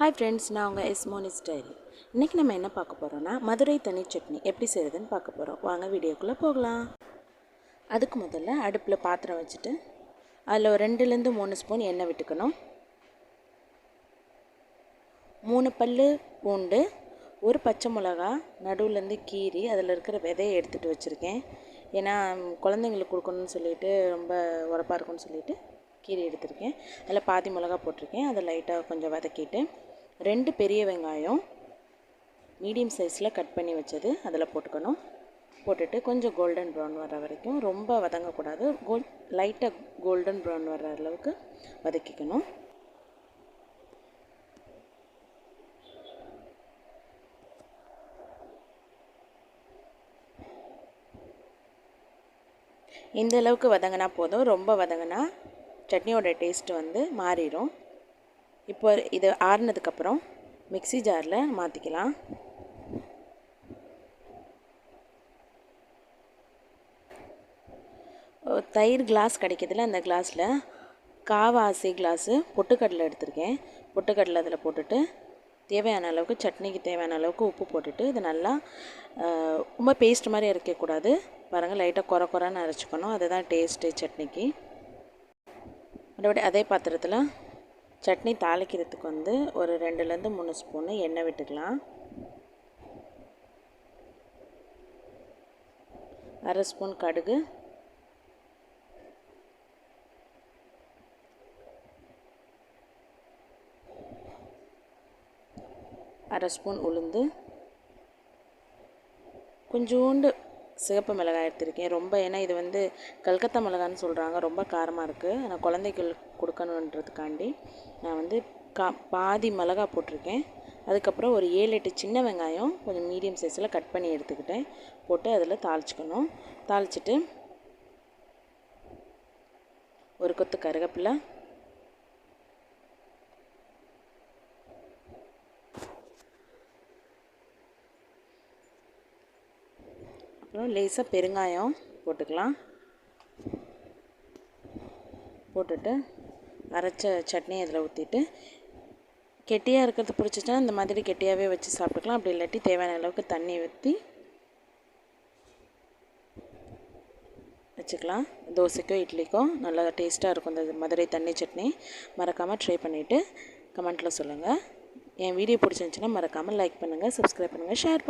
Hi friends நான் உங்கள் S Monis style இன்றைக்கி நம்ம என்ன பார்க்க போகிறோன்னா மதுரை தனி சட்னி எப்படி செய்கிறதுன்னு பார்க்க போகிறோம் வாங்க வீடியோக்குள்ளே போகலாம். அதுக்கு முதல்ல அடுப்பில் பாத்திரம் வச்சுட்டு அதில் ஒரு ரெண்டுலேருந்து மூணு ஸ்பூன் எண்ணெய் விட்டுக்கணும். மூணு பல் பூண்டு ஒரு பச்சை மிளகா நடுவுலேருந்து கீறி அதில் இருக்கிற விதையை எடுத்துகிட்டு வச்சுருக்கேன். ஏன்னா குழந்தைங்களுக்கு கொடுக்கணும்னு சொல்லிட்டு ரொம்ப உரப்பாக இருக்கும்னு சொல்லிட்டு கீரை எடுத்திருக்கேன். அதில் பாதி மிளகா போட்டிருக்கேன். அதை லைட்டாக கொஞ்சம் வதக்கிட்டு ரெண்டு பெரிய வெங்காயம் மீடியம் சைஸில் கட் பண்ணி வச்சது அதில் போட்டுக்கணும். போட்டுட்டு கொஞ்சம் கோல்டன் ப்ரௌன் வர வரைக்கும் ரொம்ப வதங்கக்கூடாது. கோல் லைட்டாக கோல்டன் ப்ரௌன் வர அளவுக்கு வதக்கிக்கணும். இந்த அளவுக்கு வதங்கினா போதும். ரொம்ப வதங்கினா சட்னியோட டேஸ்ட்டு வந்து மாறிடும். இப்போ இது ஆறுனதுக்கப்புறம் மிக்சி ஜாரில் மாற்றிக்கலாம். தயிர் கிளாஸ் கிடைக்கிறதுல அந்த கிளாஸில். காவாசி கிளாஸு பொட்டுக்கடலை எடுத்திருக்கேன். பொட்டுக்கடலை அதில் போட்டுட்டு தேவையான அளவுக்கு சட்னிக்கு தேவையான அளவுக்கு உப்பு போட்டுட்டு இது நல்லா ரொம்ப பேஸ்ட் மாதிரி அரைக்கக்கூடாது. பாருங்கள் லைட்டாக குறை குறைன்னு அரைச்சிக்கணும். அதுதான் டேஸ்ட்டு சட்னிக்கு. மறுபடியும் அதே பாத்திரத்தில் சட்னி தாளிக்கிறதுக்கு வந்து ஒரு ரெண்டுலேருந்து மூணு ஸ்பூனு எண்ணெய் விட்டுக்கலாம். அரை ஸ்பூன் கடுகு. அரை ஸ்பூன் உளுந்து. கொஞ்சோண்டு சிகப்பு மிளகாய் எடுத்திருக்கேன். ரொம்ப ஏன்னா இது வந்து கல்கத்தா மிளகான்னு சொல்கிறாங்க ரொம்ப காரமாக இருக்குது நான் குழந்தைகள் கொடுக்கணுன்றதுக்காண்டி நான் வந்து கா பாதி மிளகா போட்டிருக்கேன். அதுக்கப்புறம் ஒரு ஏழு எட்டு சின்ன வெங்காயம் கொஞ்சம் மீடியம் சைஸில் கட் பண்ணி எடுத்துக்கிட்டேன். போட்டு அதில் தாளிச்சிக்கணும். தாளிச்சிட்டு ஒரு கொத்து கருவேப்பிலை அப்புறம் லேசாக பெருங்காயம் போட்டுக்கலாம். போட்டுட்டு அரைச்ச சட்னி அதில் ஊற்றிட்டு கெட்டியாக இருக்கிறது பிடிச்சிச்சின்னா இந்த மாதிரி கெட்டியாகவே வச்சு சாப்பிட்டுக்கலாம். அப்படி இல்லாட்டி தேவையான அளவுக்கு தண்ணி ஊற்றி வச்சுக்கலாம். தோசைக்கோ இட்லிக்கோ நல்லா டேஸ்ட்டாக இருக்கும் இந்த மதுரை தண்ணி சட்னி. மறக்காமல் ட்ரை பண்ணிவிட்டு கமெண்ட்டில் சொல்லுங்கள் என் வீடியோ பிடிச்சிருந்துச்சின்னா மறக்காமல் லைக் பண்ணுங்கள் சப்ஸ்கிரைப் பண்ணுங்கள் ஷேர்